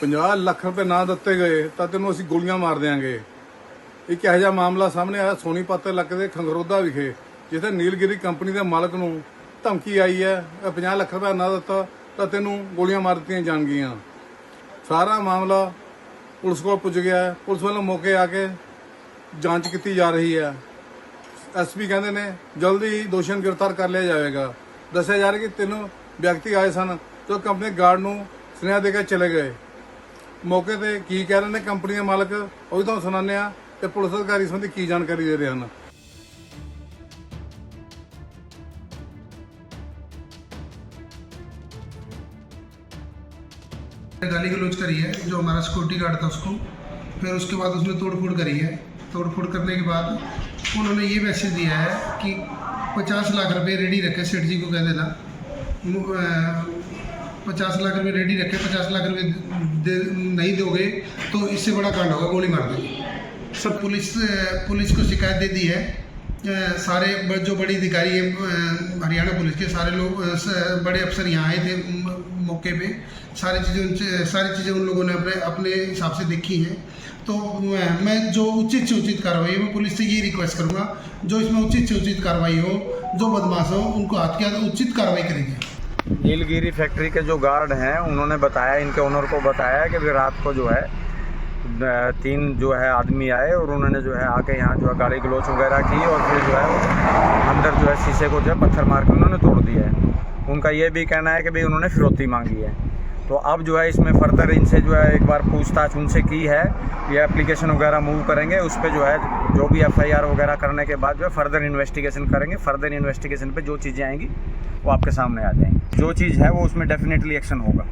50 ਲੱਖ ਰੁਪਏ ਨਾ ਦਿੱਤੇ ਗਏ, ਤਾਂ ਤੈਨੂੰ ਅਸੀਂ ਗੋਲੀਆਂ ਮਾਰ ਦਿਆਂਗੇ। ਇੱਕ ਇਹੋ ਜਿਹਾ ਮਾਮਲਾ ਸਾਹਮਣੇ ਆਇਆ ਸੋਨੀਪਤ ਇਲਾਕੇ ਦੇ ਖੰਗਰੋਦਾ ਵਿਖੇ, ਜਿੱਥੇ ਨੀਲਗਿਰੀ ਕੰਪਨੀ ਦੇ ਮਾਲਕ ਨੂੰ ਧਮਕੀ ਆਈ ਹੈ ਕਿ 50 ਲੱਖ ਰੁਪਏ ਨਾ ਦਿੱਤਾ, ਤਾਂ ਤੈਨੂੰ ਗੋਲੀਆਂ ਮਾਰ ਦਿੱਤੀਆਂ ਜਾਣਗੀਆਂ। ਸਾਰਾ ਮਾਮਲਾ ਪੁਲਿਸ ਕੋਲ ਪੁੱਜ ਗਿਆ ਹੈ। ਪੁਲਿਸ ਵੱਲੋਂ ਮੌਕੇ ਆ ਕੇ ਜਾਂਚ ਕੀਤੀ ਜਾ ਰਹੀ ਹੈ। ਐਸਪੀ ਕਹਿੰਦੇ ਨੇ, ਜਲਦੀ ਹੀ ਦੋਸ਼ੀਆਂ ਨੂੰ ਗ੍ਰਿਫਤਾਰ ਕਰ ਲਿਆ ਜਾਵੇਗਾ। ਦੱਸਿਆ ਜਾ ਰਿਹਾ ਕਿ ਤਿੰਨ ਵਿਅਕਤੀ ਆਏ ਸਨ, ਜੋ ਕੰਪਨੀ ਗਾਰਡ ਨੂੰ ਸੁਨੇਹਾ ਦੇ ਕੇ ਚਲੇ ਗਏ। ਮੌਕੇ ਤੇ ਕੀ ਕਹਿ ਰਹੇ ਨੇ ਕੰਪਨੀ ਦੇ ਮਾਲਕ ਉਹ ਵੀ ਤੁਹਾਨੂੰ ਸੁਣਾਉਂਦੇ ਆ ਤੇ ਪੁਲਿਸ ਅਧਿਕਾਰੀ ਸੰਬੰਧੀ ਕੀ ਜਾਣਕਾਰੀ ਦੇ ਰਹੇ ਹਨ गाली गलोच करी है जो हमारा सिक्योरिटी गार्ड था उसको फिर उसके बाद उसने तोड़ फोड़ करी है तोड़ फोड़ करने के बाद उन्होंने ये मैसेज दिया है कि पचास लाख रुपए रेडी रखे सेठ जी को कह देना पचास लाख रुपए रेडी रखे, पचास लाख रुपए दे, नहीं दोगे तो इससे बड़ा कांड होगा, गोली मार देंगे। सब पुलिस पुलिस को शिकायत दे दी है। सारे जो बड़ी अधिकारी हैं हरियाणा पुलिस के, सारे लोग बड़े अफसर यहाँ आए थे मौके पे। सारी चीज़ें सारी चीज़ें उन लोगों ने अपने अपने हिसाब से देखी हैं। तो मैं जो उचित से उचित कार्रवाई, मैं पुलिस से ये रिक्वेस्ट करूँगा, जो इसमें उचित से उचित कार्रवाई हो, जो बदमाश हो, उनको हाथ के हाथ उचित कार्रवाई करेंगे। नीलगिरी फैक्ट्री के जो गार्ड हैं, उन्होंने बताया, इनके ओनर को बताया कि भी रात को जो है तीन जो है आदमी आए और उन्होंने जो है आके यहाँ जो है गाड़ी ग्लोच वगैरह की और फिर जो है अंदर जो है शीशे को जो है पत्थर मार के उन्होंने तोड़ दिया है। उनका ये भी कहना है कि भाई उन्होंने फिरौती मांगी है। तो अब जो है इसमें फर्दर इनसे जो है एक बार पूछताछ उनसे की है। ये एप्लीकेशन वगैरह मूव करेंगे, उस पर जो है जो भी एफआईआर वगैरह करने के बाद जो है फर्दर इन्वेस्टिगेशन करेंगे। फर्दर इन्वेस्टिगेशन पर जो चीज़ें आएँगी, वो आपके सामने आ जाएँगी। जो चीज़ है वो उसमें डेफिनेटली एक्शन होगा।